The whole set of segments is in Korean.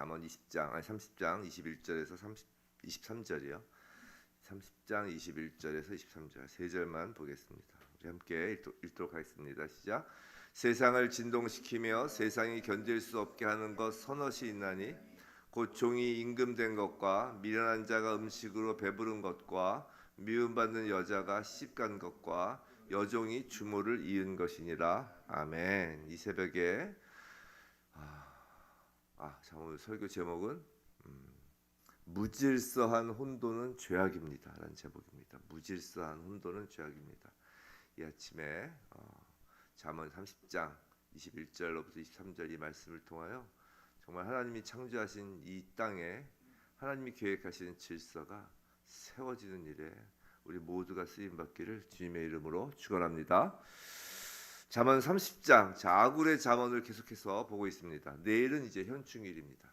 잠언 20장 아니 30장 21절에서 30 23절이요. 30장 21절에서 23절 세 절만 보겠습니다. 우리 함께 읽도, 읽도록 하겠습니다. 시작. 세상을 진동시키며 세상이 견딜 수 없게 하는 것 선엇이 있나니 곧 종이 임금된 것과 미련한 자가 음식으로 배부른 것과 미움받는 여자가 시집간 것과 여종이 주모를 이은 것이니라. 아멘. 이 새벽에 아, 아, 자 오늘 설교 제목은 음, 무질서한 혼돈은 죄악입니다라는 제목입니다. 무질서한 혼돈은 죄악입니다. 이 아침에 어, 잠언 30장 21절로부터 23절 이 말씀을 통하여 정말 하나님이 창조하신 이 땅에 하나님이 계획하시는 질서가 세워지는 일에 우리 모두가 쓰임 받기를 주님의 이름으로 축원합니다. 잠언 30장 자 아굴의 잠언을 계속해서 보고 있습니다. 내일은 이제 현충일입니다.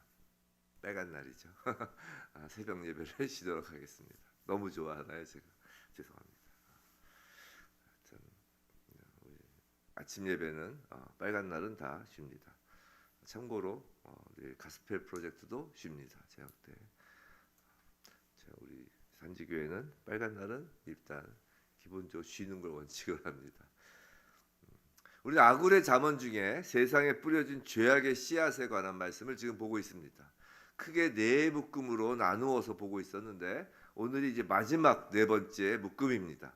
빨간 날이죠. 아, 새벽 예배를 시도록 하겠습니다. 너무 좋아하나요 제가 죄송합니다. 우리 아침 예배는 어, 빨간 날은 다 쉽니다. 참고로 어, 가스펠 프로젝트도 쉽니다. 제가 그때 자, 우리 산지교회는 빨간 날은 일단 기본적으로 쉬는 걸 원칙으로 합니다. 우리 아굴의 잠언 중에 세상에 뿌려진 죄악의 씨앗에 관한 말씀을 지금 보고 있습니다. 크게 네 묶음으로 나누어서 보고 있었는데 오늘이 이제 마지막 네 번째 묶음입니다.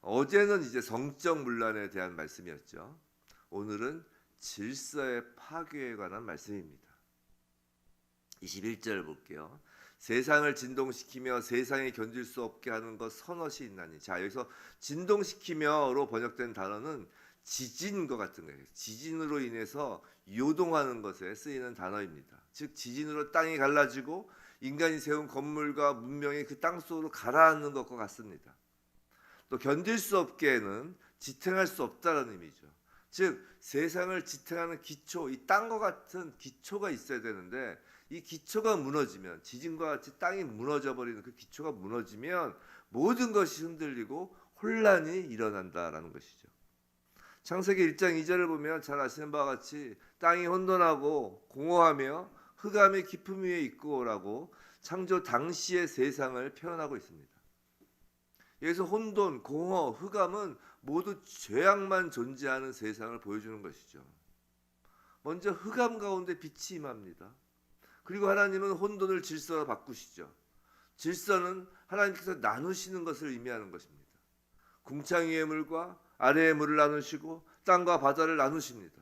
어제는 이제 성적 문란에 대한 말씀이었죠. 오늘은 질서의 파괴에 관한 말씀입니다. 21절 볼게요. 세상을 진동시키며 세상에 견딜 수 없게 하는 것 선엇이 있나니. 자, 여기서 진동시키며로 번역된 단어는 지진과 같은 거예요. 지진으로 인해서 요동하는 것에 쓰이는 단어입니다. 즉 지진으로 땅이 갈라지고 인간이 세운 건물과 문명이 그 땅 속으로 가라앉는 것과 같습니다. 또 견딜 수 없게는 지탱할 수 없다는 의미죠. 즉 세상을 지탱하는 기초, 이 땅과 같은 기초가 있어야 되는데 이 기초가 무너지면 지진과 같이 땅이 무너져 버리는 그 기초가 무너지면 모든 것이 흔들리고 혼란이 일어난다라는 것이죠. 창세기 1장 2절을 보면 잘 아시는 바와 같이 땅이 혼돈하고 공허하며 흑암의 깊음 위에 있고라고 창조 당시의 세상을 표현하고 있습니다. 여기서 혼돈, 공허, 흑암은 모두 죄악만 존재하는 세상을 보여주는 것이죠. 먼저 흑암 가운데 빛이 임합니다. 그리고 하나님은 혼돈을 질서로 바꾸시죠. 질서는 하나님께서 나누시는 것을 의미하는 것입니다. 궁창 위의 물과 아래의 물을 나누시고 땅과 바다를 나누십니다.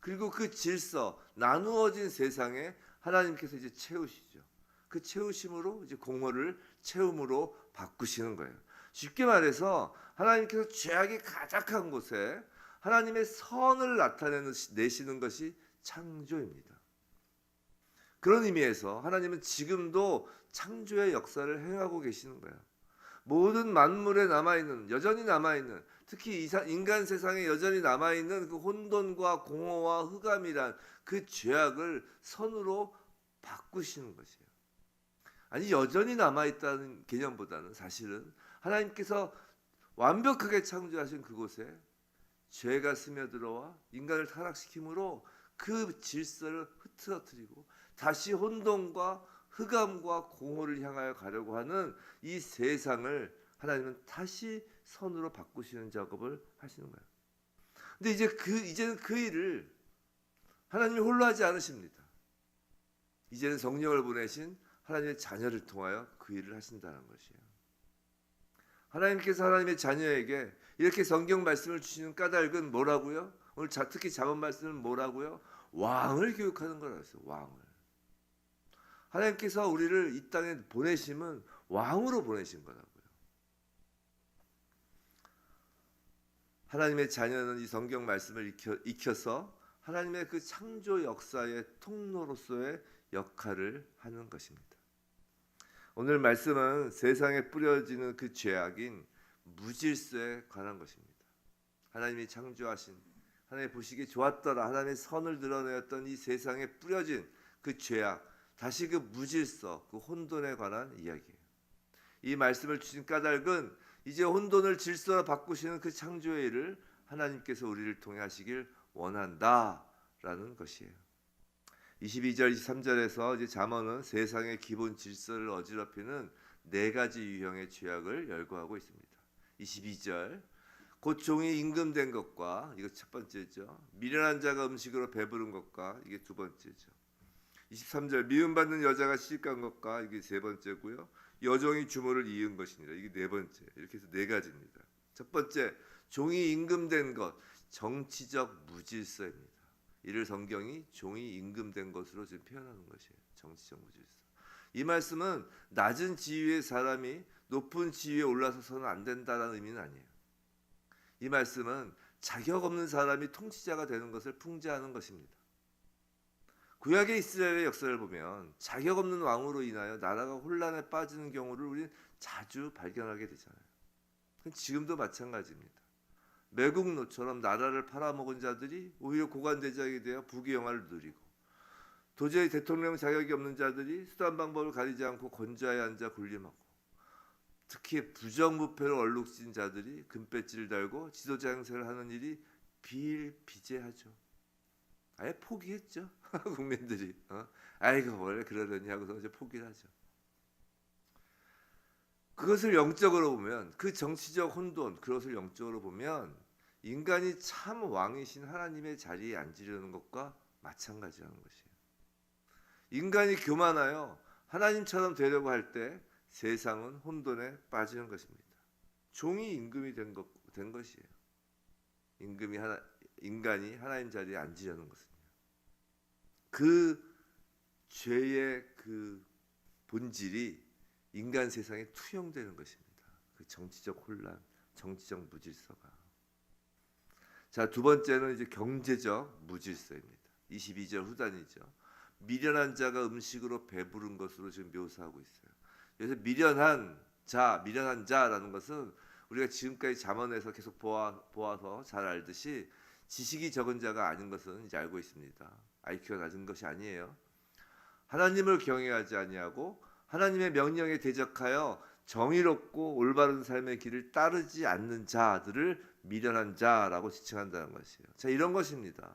그리고 그 질서 나누어진 세상에 하나님께서 이제 채우시죠. 그 채우심으로 이제 공허를 채움으로 바꾸시는 거예요. 쉽게 말해서 하나님께서 죄악이 가득한 곳에 하나님의 선을 나타내시는 것이 창조입니다. 그런 의미에서 하나님은 지금도 창조의 역사를 행하고 계시는 거예요. 모든 만물에 남아있는 여전히 남아있는 특히 인간 세상에 여전히 남아있는 그 혼돈과 공허와 흑암이란 그 죄악을 선으로 바꾸시는 것이에요. 아니 여전히 남아있다는 개념보다는 사실은 하나님께서 완벽하게 창조하신 그곳에 죄가 스며들어와 인간을 타락시킴으로 그 질서를 흐트러뜨리고 다시 혼돈과 흑암과 공허를 향하여 가려고 하는 이 세상을 하나님은 다시 선으로 바꾸시는 작업을 하시는 거예요. 근데 이제 그 이제는 그 일을 하나님이 홀로 하지 않으십니다. 이제는 성령을 보내신 하나님의 자녀를 통하여 그 일을 하신다는 것이에요. 하나님께서 하나님의 자녀에게 이렇게 성경 말씀을 주시는 까닭은 뭐라고요? 오늘 특히 자본 말씀은 뭐라고요? 왕을 교육하는 했어요. 왕을. 하나님께서 우리를 이 땅에 보내심은 왕으로 보내신 거라고요. 하나님의 자녀는 이 성경 말씀을 익혀, 익혀 서 하나님의 그 창조 역사의 통로로서의 역할을 하는 것입니다. 오늘 말씀은 세상에 뿌려지는 그 죄악인 무질서에 관한 것입니다. 하나님이 창조하신 하나님 보시기에 좋았더라 하나님의 선을 드러내었던 이 세상에 뿌려진 그 죄악 다시 그 무질서, 그 혼돈에 관한 이야기예요. 이 말씀을 주신 까닭은 이제 혼돈을 질서로 바꾸시는 그 창조의 일을 하나님께서 우리를 통해 하시길 원한다라는 것이에요. 22절, 23절에서 이제 잠언은 세상의 기본 질서를 어지럽히는 네 가지 유형의 죄악을 열거하고 있습니다. 22절 곧 종이 임금된 것과 이거 첫 번째죠. 미련한 자가 음식으로 배부른 것과 이게 두 번째죠. 23절 미움받는 여자가 시집간 것과 이게 세 번째고요. 여종이 주모를 이은 것이니라 이게 네 번째. 이렇게 해서 네 가지입니다. 첫 번째 종이 임금된 것 정치적 무질서입니다. 이를 성경이 종이 임금된 것으로 지금 표현하는 것이에요. 정치적 무질서. 이 말씀은 낮은 지위의 사람이 높은 지위에 올라서서는 안 된다는 의미는 아니에요. 이 말씀은 자격 없는 사람이 통치자가 되는 것을 풍자하는 것입니다. 구약의 이스라엘의 역사를 보면 자격 없는 왕으로 인하여 나라가 혼란에 빠지는 경우를 우리는 자주 발견하게 되잖아요. 지금도 마찬가지입니다. 매국노처럼 나라를 팔아먹은 자들이 오히려 고관대장이 되어 부귀 영화를 누리고 도저히 대통령 자격이 없는 자들이 수단 방법을 가리지 않고 권좌에 앉아 군림하고 특히 부정부패로 얼룩진 자들이 금배지를 달고 지도자 행세를 하는 일이 비일비재하죠. 아예 포기했죠. 국민들이. 어? 아이고 원래 그러려니 하고서 이제 포기를 하죠. 그것을 영적으로 보면 그 정치적 혼돈 그것을 영적으로 보면 인간이 참 왕이신 하나님의 자리에 앉으려는 것과 마찬가지라는 것이에요. 인간이 교만하여 하나님처럼 되려고 할 때 세상은 혼돈에 빠지는 것입니다. 종이 임금이 된, 것, 된 것이에요. 임금이 하나, 인간이 하나님 자리에 앉으려는 것은요. 그 죄의 그 본질이 인간 세상에 투영되는 것입니다. 그 정치적 혼란, 정치적 무질서가. 자, 두 번째는 이제 경제적 무질서입니다. 22절 후단이죠. 미련한 자가 음식으로 배부른 것으로 지금 묘사하고 있어요. 그래서 미련한 자, 미련한 자라는 것은 우리가 지금까지 잠언에서 계속 보아, 보아서 잘 알듯이 지식이 적은 자가 아닌 것은 이제 알고 있습니다. IQ가 낮은 것이 아니에요. 하나님을 경외하지 아니하고 하나님의 명령에 대적하여 정의롭고 올바른 삶의 길을 따르지 않는 자들을 미련한 자라고 지칭한다는 것이에요. 자, 이런 것입니다.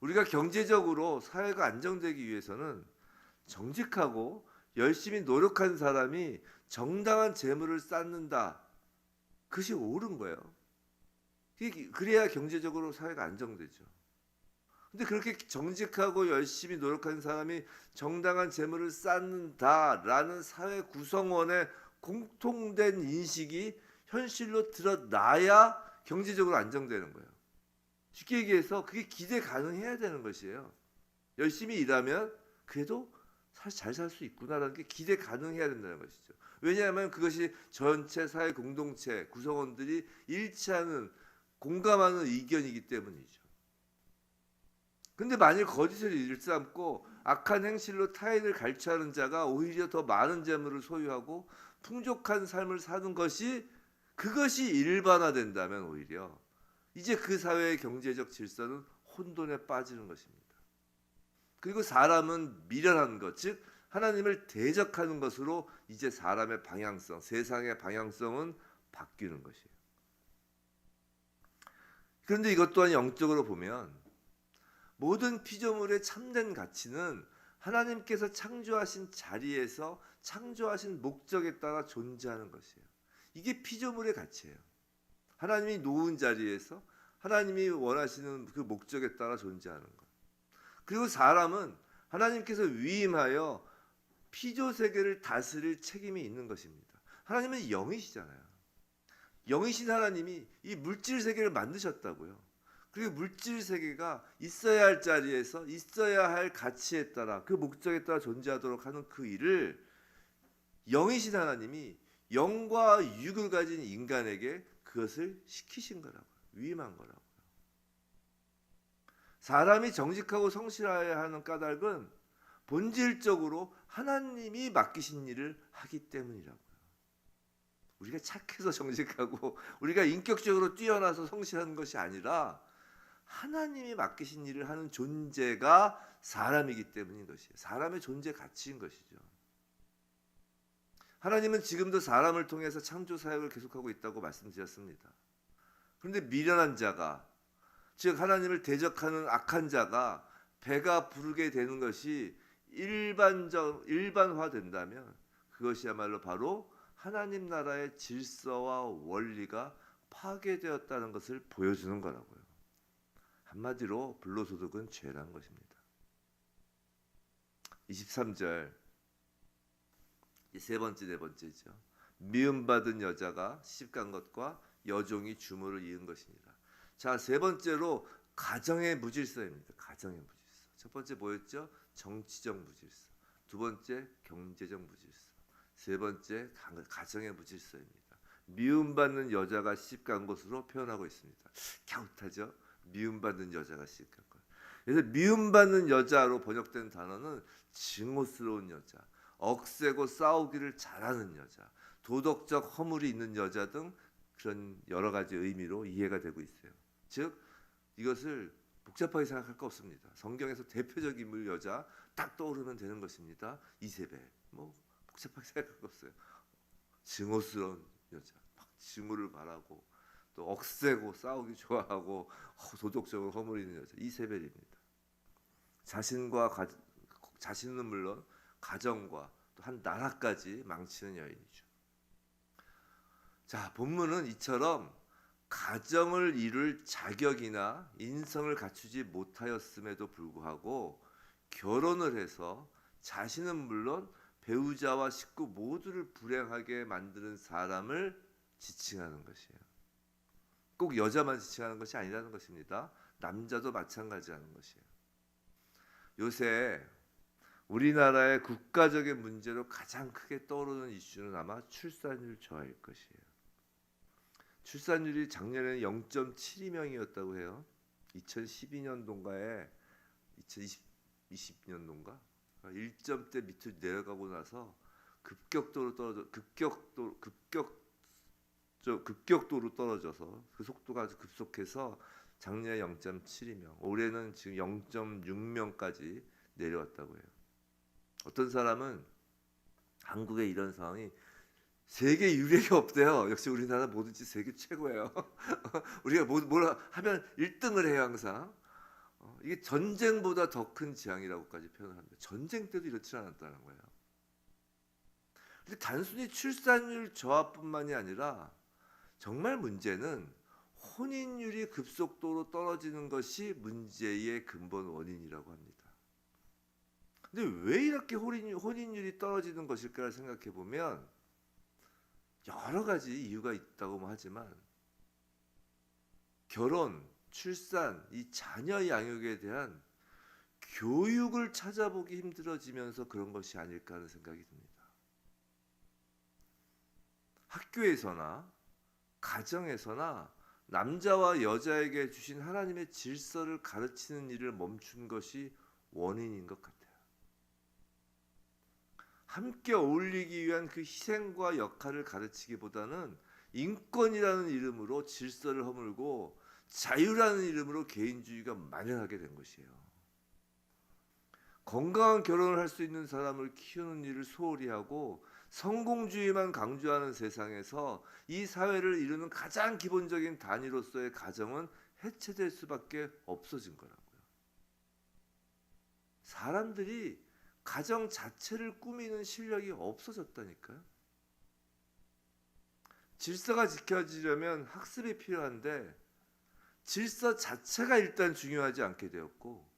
우리가 경제적으로 사회가 안정되기 위해서는 정직하고 열심히 노력한 사람이 정당한 재물을 쌓는다. 그것이 옳은 거예요. 그래야 경제적으로 사회가 안정되죠. 근데 그렇게 정직하고 열심히 노력한 사람이 정당한 재물을 쌓는다라는 사회 구성원의 공통된 인식이 현실로 드러나야 경제적으로 안정되는 거예요. 쉽게 얘기해서 그게 기대 가능해야 되는 것이에요. 열심히 일하면 그래도 잘 살 수 있구나라는 게 기대 가능해야 된다는 것이죠. 왜냐하면 그것이 전체 사회 공동체 구성원들이 일치하는 공감하는 의견이기 때문이죠. 근데 만일 거짓을 일삼고 악한 행실로 타인을 갈취하는 자가 오히려 더 많은 재물을 소유하고 풍족한 삶을 사는 것이 그것이 일반화된다면 오히려 이제 그 사회의 경제적 질서는 혼돈에 빠지는 것입니다. 그리고 사람은 미련한 것, 즉 하나님을 대적하는 것으로 이제 사람의 방향성, 세상의 방향성은 바뀌는 것이에요. 그런데 이것 또한 영적으로 보면 모든 피조물의 참된 가치는 하나님께서 창조하신 자리에서 창조하신 목적에 따라 존재하는 것이에요. 이게 피조물의 가치예요. 하나님이 놓은 자리에서 하나님이 원하시는 그 목적에 따라 존재하는 것. 그리고 사람은 하나님께서 위임하여 피조 세계를 다스릴 책임이 있는 것입니다. 하나님은 영이시잖아요. 영이신 하나님이 이 물질 세계를 만드셨다고요. 그리고 물질 세계가 있어야 할 자리에서 있어야 할 가치에 따라 그 목적에 따라 존재하도록 하는 그 일을 영이신 하나님이 영과 육을 가진 인간에게 그것을 시키신 거라고요. 위임한 거라고요. 사람이 정직하고 성실해야 하는 까닭은 본질적으로 하나님이 맡기신 일을 하기 때문이라고요. 우리가 착해서 정직하고 우리가 인격적으로 뛰어나서 성실한 것이 아니라 하나님이 맡기신 일을 하는 존재가 사람이기 때문인 것이에요. 사람의 존재 가치인 것이죠. 하나님은 지금도 사람을 통해서 창조 사역을 계속하고 있다고 말씀드렸습니다. 그런데 미련한 자가 즉 하나님을 대적하는 악한 자가 배가 부르게 되는 것이 일반적 일반화된다면 그것이야말로 바로 하나님 나라의 질서와 원리가 파괴되었다는 것을 보여주는 거라고요. 한마디로 불로소득은 죄라는 것입니다. 23절 이세 번째 네 번째죠. 미움받은 여자가 시집간 것과 여종이 주모를 이은 것이니라. 자, 세 번째로 가정의 무질서입니다. 가정의 무질서. 첫 번째 뭐였죠? 정치적 무질서. 두 번째 경제적 무질서. 세 번째 가- 가정의 무질서입니다. 미움받는 여자가 시집간 것으로 표현하고 있습니다. 갸웃하죠? 미움받는 여자가 것. 그래서 미움받는 여자로 번역된 단어는 증오스러운 여자, 억세고 싸우기를 잘하는 여자, 도덕적 허물이 있는 여자 등 그런 여러 가지 의미로 이해가 되고 있어요. 즉 이것을 복잡하게 생각할 거 없습니다. 성경에서 대표적 인물 여자 딱 떠오르면 되는 것입니다. 이세벨. 뭐 복잡하게 생각할 거 없어요. 증오스러운 여자, 막 증오를 바라고 또 억세고 싸우기 좋아하고 허- 도덕적으로 허물 있는 여자 이세벨입니다. 자신과 가, 자신은 물론 가정과 또 한 나라까지 망치는 여인이죠. 자, 본문은 이처럼 가정을 이룰 자격이나 인성을 갖추지 못하였음에도 불구하고 결혼을 해서 자신은 물론 배우자와 식구 모두를 불행하게 만드는 사람을 지칭하는 것이에요. 꼭 여자만 지칭하는 것이 아니라는 것입니다. 남자도 마찬가지라는 것이에요. 요새 우리나라의 국가적인 문제로 가장 크게 떠오르는 이슈는 아마 출산율 저하일 것이에요. 출산율이 작년에는 0.72명이었다고 해요. 2012년도인가에 2020년도인가 1점대 밑으로 내려가고 나서 급격도로 떨어져 급격도 급격 저 급격도로 떨어져서 그 속도가 아주 급속해서 작년에 0.72명, 올해는 지금 0.6명까지 내려왔다고 해요. 어떤 사람은 한국에 이런 상황이 세계 유례가 없대요. 역시 우리나라 뭐든지 세계 최고예요. 우리가 뭐, 뭘 하면 1등을 해요 항상. 어, 이게 전쟁보다 더큰 재앙이라고까지 표현합니다. 전쟁 때도 이렇지 않았다는 거예요. 근데 단순히 출산율 저하뿐만이 아니라 정말 문제는 혼인율이 급속도로 떨어지는 것이 문제의 근본 원인이라고 합니다. 근데 왜 이렇게 혼인, 혼인 율이 떨어지는 것일까를 생각해 보면 여러 가지 이유가 있다고 하지만 결혼, 출산, 이 자녀 양육에 대한 교육을 찾아보기 힘들어지면서 그런 것이 아닐까 하는 생각이 듭니다. 학교에서나 가정에서나 남자와 여자에게 주신 하나님의 질서를 가르치는 일을 멈춘 것이 원인인 것 같아요. 함께 어울리기 위한 그 희생과 역할을 가르치기보다는 인권이라는 이름으로 질서를 허물고 자유라는 이름으로 개인주의가 만연하게 된 것이에요. 건강한 결혼을 할 수 있는 사람을 키우는 일을 소홀히 하고 성공주의만 강조하는 세상에서 이 사회를 이루는 가장 기본적인 단위로서의 가정은 해체될 수밖에 없어진 거라고요. 사람들이 가정 자체를 꾸미는 실력이 없어졌다니까요. 질서가 지켜지려면 학습이 필요한데 질서 자체가 일단 중요하지 않게 되었고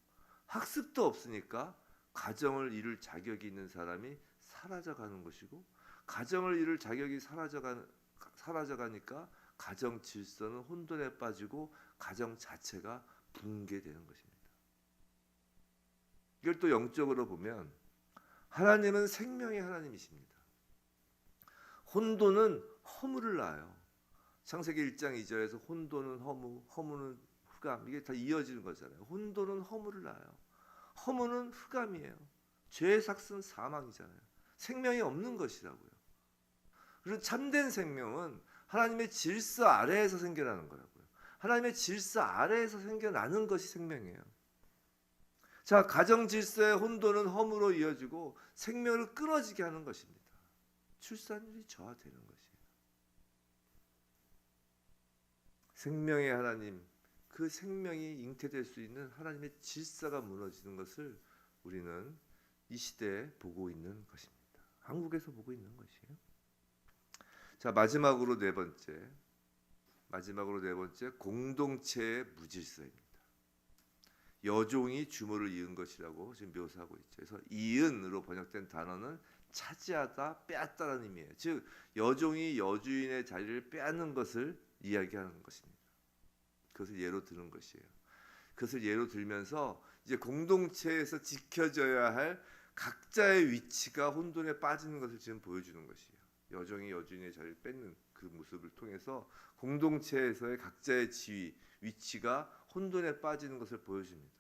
학습도 없으니까 가정을 이룰 자격이 있는 사람이 사라져 가는 것이고 가정을 이룰 자격이 사라져 가 사라져 가니까 가정 질서는 혼돈에 빠지고 가정 자체가 붕괴되는 것입니다. 이걸 또 영적으로 보면 하나님은 생명의 하나님이십니다. 혼돈은 허물을 낳아요. 창세기 1장 2절에서 혼돈은 허무, 허무는 흑암 이게 다 이어지는 거잖아요. 혼돈은 허물을 낳아요. 허무는 흑암이에요. 죄의 삭은 사망이잖아요. 생명이 없는 것이라고요. 그리고 참된 생명은 하나님의 질서 아래에서 생겨나는 거라고요. 하나님의 질서 아래에서 생겨나는 것이 생명이에요. 자, 가정 질서의 혼돈은 허무로 이어지고 생명을 끊어지게 하는 것입니다. 출산율이 저하되는 것이에요. 생명의 하나님, 그 생명이 잉태될 수 있는 하나님의 질서가 무너지는 것을 우리는 이 시대에 보고 있는 것입니다. 한국에서 보고 있는 것이에요. 자 마지막으로 네 번째 마지막으로 네 번째 공동체의 무질서입니다. 여종이 주모를 이은 것이라고 지금 묘사하고 있죠. 그래서 이은으로 번역된 단어는 차지하다, 빼앗다라는 의미예요. 즉 여종이 여주인의 자리를 빼앗는 것을 이야기하는 것입니다. 그것을 예로 드는 것이에요. 그것을 예로 들면서 이제 공동체에서 지켜져야 할 각자의 위치가 혼돈에 빠지는 것을 지금 보여주는 것이에요. 여종이 여주인의 자리를 뺏는 그 모습을 통해서 공동체에서의 각자의 지위, 위치가 혼돈에 빠지는 것을 보여줍니다.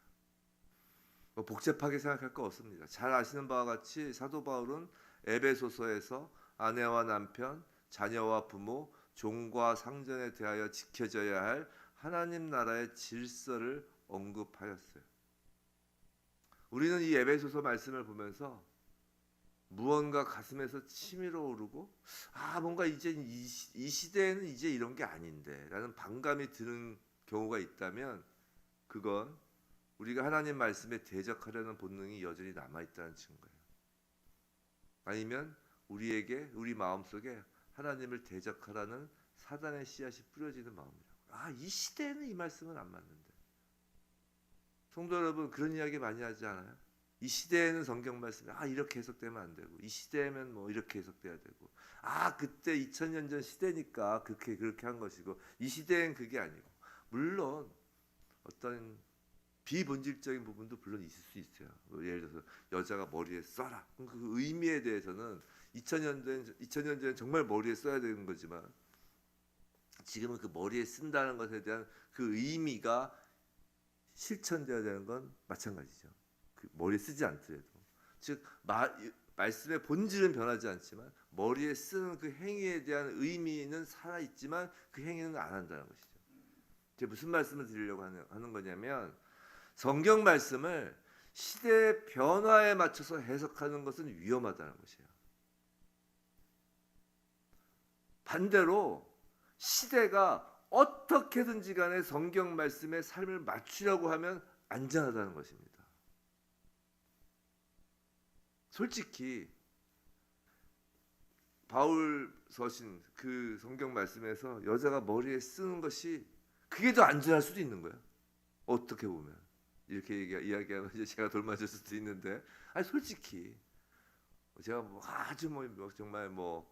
뭐 복잡하게 생각할 거 없습니다. 잘 아시는 바와 같이 사도 바울은 에베소서에서 아내와 남편, 자녀와 부모, 종과 상전에 대하여 지켜져야 할 하나님 나라의 질서를 언급하였어요. 우리는 이 에베소서 말씀을 보면서 무언가 가슴에서 치밀어 오르고 아 뭔가 이제 이, 시- 이 시대에는 이제 이런 게 아닌데라는 반감이 드는 경우가 있다면 그건 우리가 하나님 말씀에 대적하려는 본능이 여전히 남아 있다는 증거예요. 아니면 우리에게 우리 마음 속에 하나님을 대적하라는 사단의 씨앗이 뿌려지는 마음이라고. 아, 이 시대에는 이 말씀은 안 맞는데. 성도 여러분 그런 이야기 많이 하지 않아요? 이 시대에는 성경 말씀이 아 이렇게 해석되면 안 되고 이 시대면 뭐 이렇게 해석돼야 되고 아 그때 2000년 전 시대니까 그렇게 그렇게 한 것이고 이 시대엔 그게 아니고 물론 어떤 비본질적인 부분도 물론 있을 수 있어요. 뭐 예를 들어서 여자가 머리에 써라. 그 의미에 대해서는 2000년 전 2000년 전에 정말 머리에 써야 되는 거지만 지금은 그 머리에 쓴다는 것에 대한 그 의미가 실천되어야 되는 건 마찬가지죠. 그 머리에 쓰지 않더라도 즉 마, 말씀의 본질은 변하지 않지만 머리에 쓰는 그 행위에 대한 의미는 살아 있지만 그 행위는 안 한다는 것이죠. 제가 무슨 말씀을 드리려고 하는, 하는 거냐면 성경 말씀을 시대 변화에 맞춰서 해석하는 것은 위험하다는 것이에요. 반대로 시대가 어떻게든지 간에 성경 말씀에 삶을 맞추려고 하면 안전하다는 것입니다. 솔직히 바울 서신 그 성경 말씀에서 여자가 머리에 쓰는 것이 그게 더 안전할 수도 있는 거야. 어떻게 보면 이렇게 얘기, 이야기하면 이제 제가 돌맞을 수도 있는데 아니 솔직히 제가 뭐 아주 뭐 정말 뭐,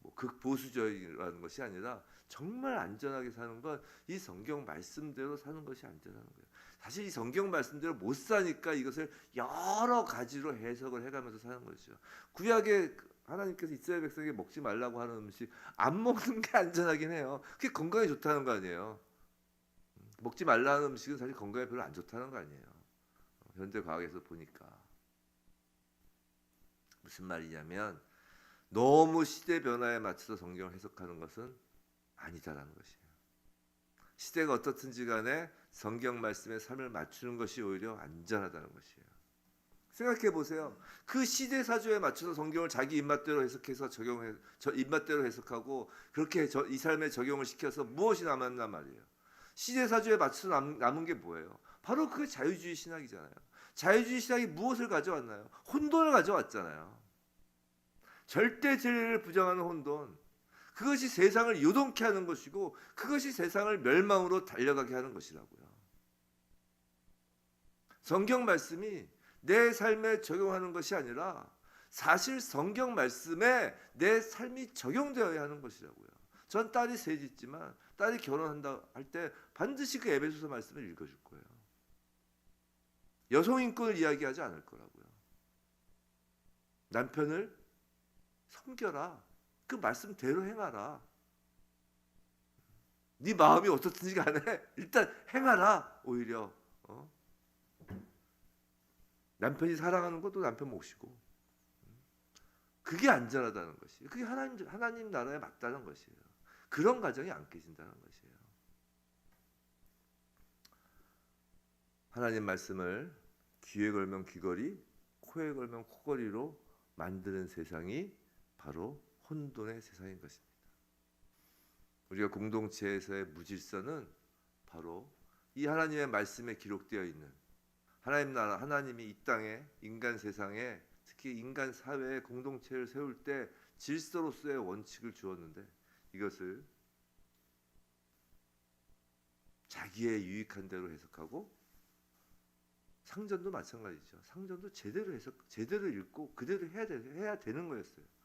뭐 극보수적이라는 것이 아니라 정말 안전하게 사는 건 이 성경 말씀대로 사는 것이 안전한 거예요. 사실 이 성경 말씀대로 못 사니까 이것을 여러 가지로 해석을 해가면서 사는 거죠. 구약에 하나님께서 이스라엘 백성에게 먹지 말라고 하는 음식 안 먹는 게 안전하긴 해요. 그게 건강에 좋다는 거 아니에요. 먹지 말라는 음식은 사실 건강에 별로 안 좋다는 거 아니에요. 현대 과학에서 보니까 무슨 말이냐면 너무 시대 변화에 맞춰서 성경을 해석하는 것은 아니다라는 것이에요. 시대가 어떻든지 간에 성경 말씀에 삶을 맞추는 것이 오히려 안전하다는 것이에요. 생각해 보세요. 그 시대 사조에 맞춰서 성경을 자기 입맛대로 해석해서 적용해 저 입맛대로 해석하고 그렇게 저, 이 삶에 적용을 시켜서 무엇이 남았나 말이에요. 시대 사조에 맞춰서 남, 남은 게 뭐예요? 바로 그 자유주의 신학이잖아요. 자유주의 신학이 무엇을 가져왔나요? 혼돈을 가져왔잖아요. 절대 진리를 부정하는 혼돈. 그것이 세상을 요동케 하는 것이고 그것이 세상을 멸망으로 달려가게 하는 것이라고요. 성경 말씀이 내 삶에 적용하는 것이 아니라 사실 성경 말씀에 내 삶이 적용되어야 하는 것이라고요. 전 딸이 셋 있지만 딸이 결혼한다 할 때 반드시 그 에베소서 말씀을 읽어줄 거예요. 여성 인권을 이야기하지 않을 거라고요. 남편을 섬겨라. 그 말씀대로 행하라. 네 마음이 어떻든지 간에 일단 행하라. 오히려 어? 남편이 사랑하는 것도 남편 몫이고 그게 안전하다는 것이. 그게 하나님 하나님 나라에 맞다는 것이에요. 그런 가정이 안 깨진다는 것이에요. 하나님 말씀을 귀에 걸면 귀걸이, 코에 걸면 코걸이로 만드는 세상이 바로 혼돈의 세상인 것입니다. 우리가 공동체에서의 무질서는 바로 이 하나님의 말씀에 기록되어 있는 하나님 나라 하나님이 이 땅에 인간 세상에 특히 인간 사회에 공동체를 세울 때 질서로서의 원칙을 주었는데 이것을 자기의 유익한 대로 해석하고 상전도 마찬가지죠. 상전도 제대로 해석 제대로 읽고 그대로 해야 돼, 해야 되는 거였어요.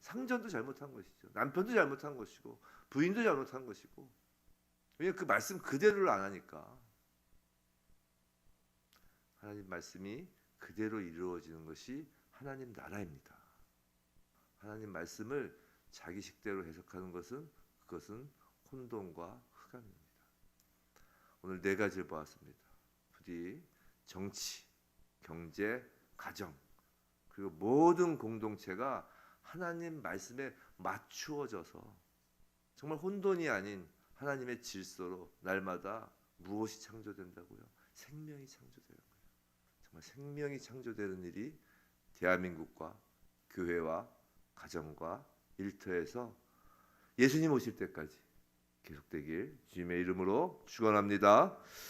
상전도 잘못한 것이죠. 남편도 잘못한 것이고 부인도 잘못한 것이고 왜냐 그 말씀 그대로를 안 하니까 하나님 말씀이 그대로 이루어지는 것이 하나님 나라입니다. 하나님 말씀을 자기 식대로 해석하는 것은 그것은 혼돈과 흑암입니다. 오늘 네 가지를 보았습니다. 부디 정치, 경제, 가정 그리고 모든 공동체가 하나님 말씀에 맞추어져서 정말 혼돈이 아닌 하나님의 질서로 날마다 무엇이 창조된다고요? 생명이 창조되는 거예요. 정말 생명이 창조되는 일이 대한민국과 교회와 가정과 일터에서 예수님 오실 때까지 계속되길 주님의 이름으로 축원합니다.